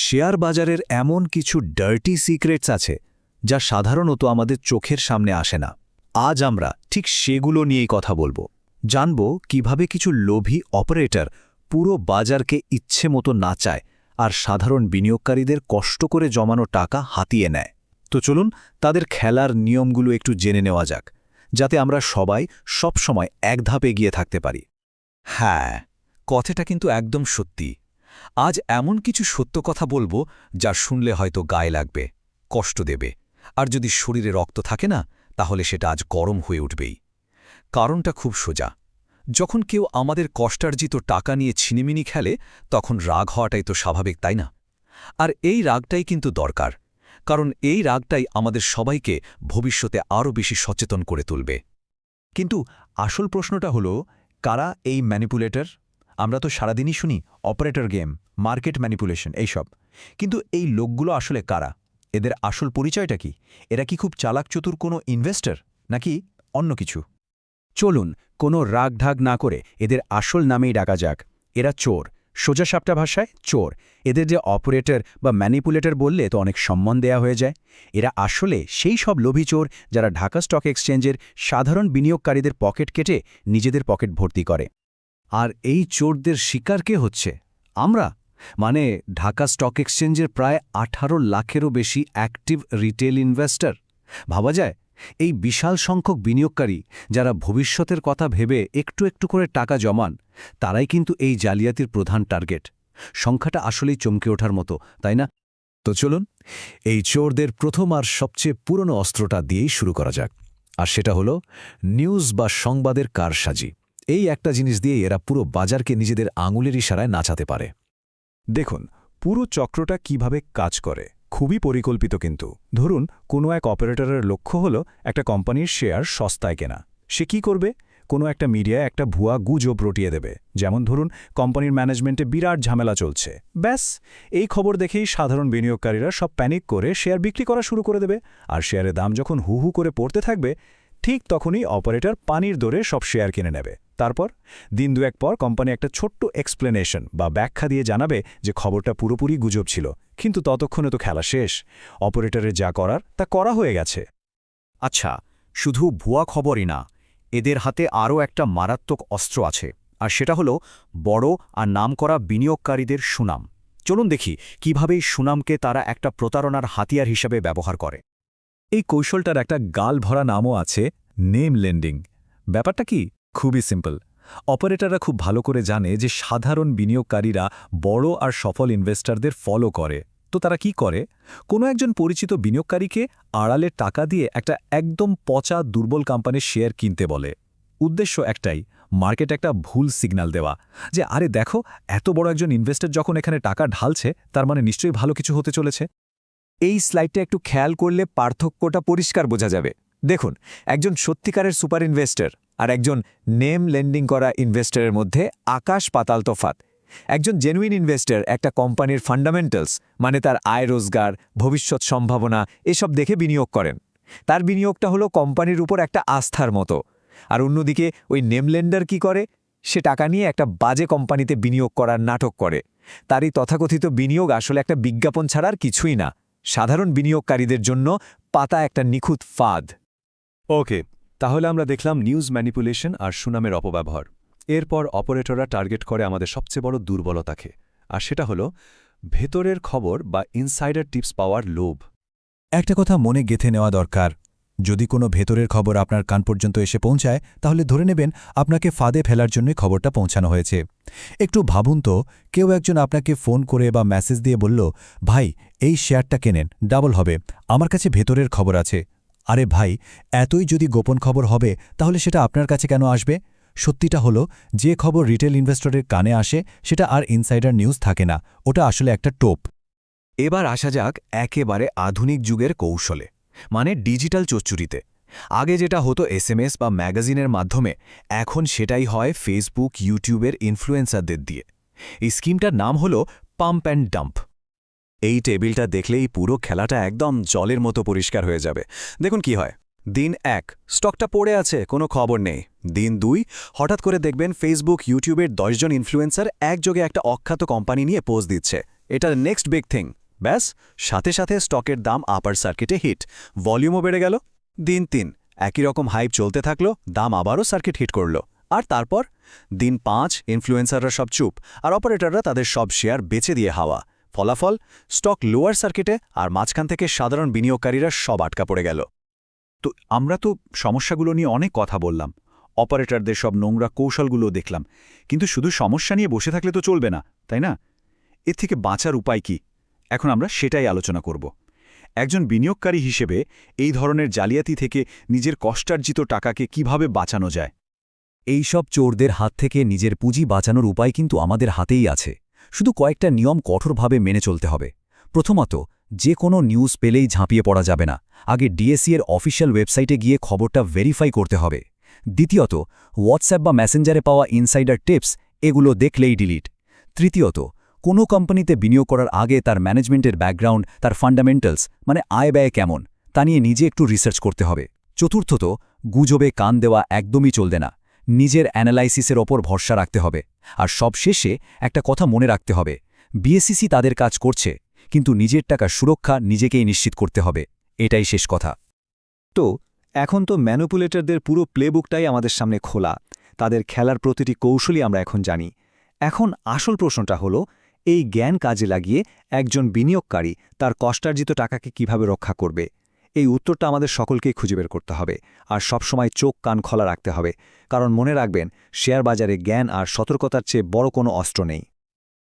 Share বাজারের এমন কিছু ডার্টি সিক্রেটস আছে, যা সাধারণত আমাদের চোখের সামনে আসে না। আজ আমরা ঠিক সেগুলো নিয়েই কথা বলব। জানব কীভাবে কিছু লোভী অপারেটর পুরো বাজারকে ইচ্ছে মতো নাচায় আর সাধারণ বিনিয়োগকারীদের কষ্ট করে জমানো টাকা হাতিয়ে নেয়। তো চলুন তাদের খেলার নিয়মগুলো একটু জেনে নেওয়া যাক, যাতে আমরা সবাই সবসময় এক ধাপ এগিয়ে থাকতে পারি। হ্যাঁ কথাটা কিন্তু একদম সত্যি। আজ এমন কিছু সত্য কথা বলব যা শুনলে হয়তো গায়ে লাগবে, কষ্ট দেবে, আর যদি শরীরে রক্ত থাকে না, তাহলে সেটা আজ গরম হয়ে উঠবেই। কারণটা খুব সোজা। যখন কেউ আমাদের কষ্টার্জিত টাকা নিয়ে ছিনিমিনি খেলে, তখন রাগ হওয়াটাই তো স্বাভাবিক, তাই না? আর এই রাগটাই কিন্তু দরকার, কারণ এই রাগটাই আমাদের সবাইকে ভবিষ্যতে আরও বেশি সচেতন করে তুলবে। কিন্তু আসল প্রশ্নটা হলো, কারা এই ম্যানিপুলেটর? আমরা তো সারাদিনই শুনি অপারেটর গেম মার্কেট ম্যানিপুলেশন এইসব। কিন্তু এই লোকগুলো আসলে কারা? এদের আসল পরিচয়টা কি? এরা কি খুব চালাক চতুর কোনো ইনভেস্টর নাকি অন্য কিছু? চলুন, কোনো রাগঢাগ না করে এদের আসল নামেই ডাকা যাক। এরা চোর সোজাসাপটা ভাষায় চোর। এদের যে অপারেটর বা ম্যানিপুলেটর বললে তো অনেক সম্মান দেয়া হয়ে যায়। এরা আসলে সেই সব লোভী চোর যারা ঢাকা স্টক এক্সচেঞ্জের সাধারণ বিনিয়োগকারীদের পকেট কেটে নিজেদের পকেট ভর্তি করে। আর এই চোরদের শিকার কে হচ্ছে? আমরা? মানে ঢাকা স্টক এক্সচেঞ্জের প্রায় আঠারো লাখেরও বেশি অ্যাক্টিভ রিটেল ইনভেস্টর। ভাবা যায়, এই বিশাল সংখ্যক বিনিয়োগকারী যারা ভবিষ্যতের কথা ভেবে একটু একটু করে টাকা জমান, তারাই কিন্তু এই জালিয়াতির প্রধান টার্গেট। সংখ্যাটা আসলেই চমকে ওঠার মতো, তাই না? তো চলুন, এই চোরদের প্রথম আর সবচেয়ে পুরনো অস্ত্রটা দিয়েই শুরু করা যাক। আর সেটা হলো, নিউজ বা সংবাদের কারসাজি। এই একটা জিনিস দিয়ে এরা পুরো বাজারকে নিজেদের আঙুলের ইশারায় নাচাতে পারে। দেখুন, পুরো চক্রটা কীভাবে কাজ করে, খুবই পরিকল্পিত কিন্তু। ধরুন, কোনো এক অপারেটরের লক্ষ্য হল একটা কোম্পানির শেয়ার সস্তায় কেনা। সে কি করবে? কোনো একটা মিডিয়ায় একটা ভুয়া গুজব রটিয়ে দেবে। যেমন ধরুন, কোম্পানির ম্যানেজমেন্টে বিরাট ঝামেলা চলছে। ব্যাস, এই খবর দেখেই সাধারণ বিনিয়োগকারীরা সব প্যানিক করে শেয়ার বিক্রি করা শুরু করে দেবে। আর শেয়ারের দাম যখন হু হু করে পড়তে থাকবে ঠিক তখনই অপারেটর পানির দরে সব শেয়ার কিনে নেবে। তারপর দিন দুয়েক পর কোম্পানি একটা ছোট্ট এক্সপ্লেনেশন বা ব্যাখ্যা দিয়ে জানাবে যে খবরটা পুরোপুরি গুজব ছিল। কিন্তু ততক্ষণে তো খেলা শেষ। অপারেটরের যা করার, তা করা হয়ে গেছে। আচ্ছা শুধু ভুয়া খবরই না, এদের হাতে আরও একটা মারাত্মক অস্ত্র আছে। আর সেটা হলো বড় আর নামকরা বিনিয়োগকারীদের সুনাম। চলুন দেখি কীভাবে সুনামকে তারা একটা প্রতারণার হাতিয়ার হিসাবে ব্যবহার করে। এই কৌশলটার একটা গাল ভরা নামও আছে, নেম লেন্ডিং। ব্যাপারটা কি? খুবই সিম্পল। অপারেটররা খুব ভালো করে জানে যে সাধারণ বিনিয়োগকারীরা বড় আর সফল ইনভেস্টরদের ফলো করে। তো তারা কি করে? কোনো একজন পরিচিত বিনিয়োগকারীকে আড়ালে টাকা দিয়ে একটা একদম পচা, দুর্বল কোম্পানির শেয়ার কিনতে বলে। উদ্দেশ্য একটাই, মার্কেট একটা ভুল সিগন্যাল দেওয়া। যে, আরে, দেখো, এত বড় একজন ইনভেস্টর যখন এখানে টাকা ঢালছে, তার মানে নিশ্চয়ই ভালো কিছু হতে চলেছে। এই স্লাইডটা একটু খেয়াল করলে পার্থক্যটা পরিষ্কার বোঝা যাবে। দেখুন, একজন সত্যিকারের সুপার ইনভেস্টর আর একজন নেম লেন্ডিং করা ইনভেস্টরের মধ্যে আকাশ পাতাল তফাত। একজন জেনুইন ইনভেস্টর একটা কোম্পানির ফান্ডামেন্টালস মানে তার আয় রোজগার, ভবিষ্যৎ সম্ভাবনা, এসব দেখে বিনিয়োগ করেন। তার বিনিয়োগটা হলো কোম্পানির উপর একটা আস্থার মতো। আর অন্যদিকে, ওই নেমলেন্ডার কি করে? সে টাকা নিয়ে একটা বাজে কোম্পানিতে বিনিয়োগ করার নাটক করে। তারই তথাকথিত বিনিয়োগ আসলে একটা বিজ্ঞাপন ছাড়ার কিছুই না। সাধারণ বিনিয়োগকারীদের জন্য পাতা একটা নিখুঁত ফাঁদ। ওকে তাহলে আমরা দেখলাম নিউজ ম্যানিপুলেশন আর সুনামের অপব্যবহার। এরপর অপারেটররা টার্গেট করে আমাদের সবচেয়ে বড় দুর্বলতাকে আর সেটা হলো ভেতরের খবর বা ইনসাইডার টিপস পাওয়ার লোভ। একটা কথা মনে গেথে নেওয়া দরকার যদি কোনো ভেতরের খবর আপনার কান পর্যন্ত এসে পৌঁছায়, তাহলে ধরে নেবেন আপনাকে ফাঁদে ফেলার জন্যই খবরটা পৌঁছানো হয়েছে। একটু ভাবুন তো, কেউ একজন আপনাকে ফোন করে বা মেসেজ দিয়ে বলল, ভাই, এই শেয়ারটা কেনেন, ডাবল হবে, আমার কাছে ভেতরের খবর আছে। আরে ভাই, এতই যদি গোপন খবর হবে, তাহলে সেটা আপনার কাছে কেন আসবে? সত্যিটা হলো, যে খবর রিটেল ইনভেস্টরের কানে আসে, সেটা আর ইনসাইডার নিউজ থাকে না, ওটা আসলে একটা টোপ। এবার আসা যাক একেবারে আধুনিক যুগের কৌশলে। মানে ডিজিটাল চচ্চুরিতে আগে যেটা হতো এসএমএস বা ম্যাগাজিনের মাধ্যমে, এখন সেটাই হয় ফেসবুক, ইউটিউবের ইনফ্লুয়েন্সারদের দিয়ে। এই স্কিমটার নাম হল পাম্প অ্যান্ড ডাম্প। এই টেবিলটা দেখলেই পুরো খেলাটা একদম জলের মতো পরিষ্কার হয়ে যাবে। দেখুন কি হয়। দিন এক, স্টকটা পড়ে আছে, কোনো খবর নেই। দিন দুই, হঠাৎ করে দেখবেন ফেসবুক, ইউটিউবের দশজন ইনফ্লুয়েন্সার একযোগে একটা অখ্যাত কোম্পানি নিয়ে পোজ দিচ্ছে। এটা নেক্সট বিগ থিং। ব্যাস, সাথে সাথে স্টকের দাম আপার সার্কিটে হিট ভলিউমও বেড়ে গেল। দিন তিন, একই রকম হাইপ চলতে থাকল, দাম আবারও সার্কিট হিট করল। আর তারপর? দিন পাঁচ ইনফ্লুয়েন্সাররা সব চুপ, আর অপারেটররা তাদের সব শেয়ার বেচে দিয়ে হাওয়া। ফলাফল? স্টক লোয়ার সার্কিটে আর মাঝখান থেকে সাধারণ বিনিয়োগকারীরা সব আটকা পড়ে গেল। তো আমরা তো সমস্যাগুলো নিয়ে অনেক কথা বললাম। অপারেটরদের সব নোংরা কৌশলগুলো দেখলাম। কিন্তু শুধু সমস্যা নিয়ে বসে থাকলে তো চলবে না, তাই না? এর থেকে বাঁচার উপায় কি? এখন আমরা সেটাই আলোচনা করব। একজন বিনিয়োগকারী হিসেবে এই ধরনের জালিয়াতি থেকে নিজের কষ্টার্জিত টাকাকে কীভাবে বাঁচানো যায়? এই সব চোরদের হাত থেকে নিজের পুঁজি বাঁচানোর উপায় কিন্তু আমাদের হাতেই আছে। শুধু কয়েকটা নিয়ম কঠোরভাবে মেনে চলতে হবে। প্রথমত, যে কোনো নিউজ পেলেই ঝাঁপিয়ে পড়া যাবে না। আগে ডিএসসি এর অফিসিয়াল ওয়েবসাইটে গিয়ে খবরটা ভেরিফাই করতে হবে। দ্বিতীয়ত হোয়াটসঅ্যাপ বা মেসেঞ্জারে পাওয়া ইনসাইডার টিপস এগুলো দেখলেই ডিলিট তৃতীয়ত কোনো কোম্পানিতে বিনিয়োগ করার আগে তার ম্যানেজমেন্টের ব্যাকগ্রাউন্ড, তার ফান্ডামেন্টালস মানে আয় ব্যয় কেমন, তা নিয়ে নিজে একটু রিসার্চ করতে হবে। চতুর্থত, গুজবে কান দেওয়া একদমই চলবে না। নিজের অ্যানালাইসিসের ওপর ভরসা রাখতে হবে। আর সবশেষে একটা কথা মনে রাখতে হবে। বিএসসিসি তাদের কাজ করছে, কিন্তু নিজের টাকা সুরক্ষা নিজেকেই নিশ্চিত করতে হবে। এটাই শেষ কথা। তো, এখন তো ম্যানুপুলেটরদের পুরো প্লেবুকটাই আমাদের সামনে খোলা। তাদের খেলার প্রতিটি কৌশলই আমরা এখন জানি। এখন আসল প্রশ্নটা হলো এই জ্ঞান কাজে লাগিয়ে একজন বিনিয়োগকারী তার কষ্টার্জিত টাকাকে কীভাবে রক্ষা করবে? এই উত্তরটা আমাদের সকলকেই খুঁজে বের করতে হবে আর সবসময় চোখ কান খোলা রাখতে হবে। কারণ মনে রাখবেন শেয়ার বাজারে জ্ঞান আর সতর্কতার চেয়ে বড় কোনো অস্ত্র নেই।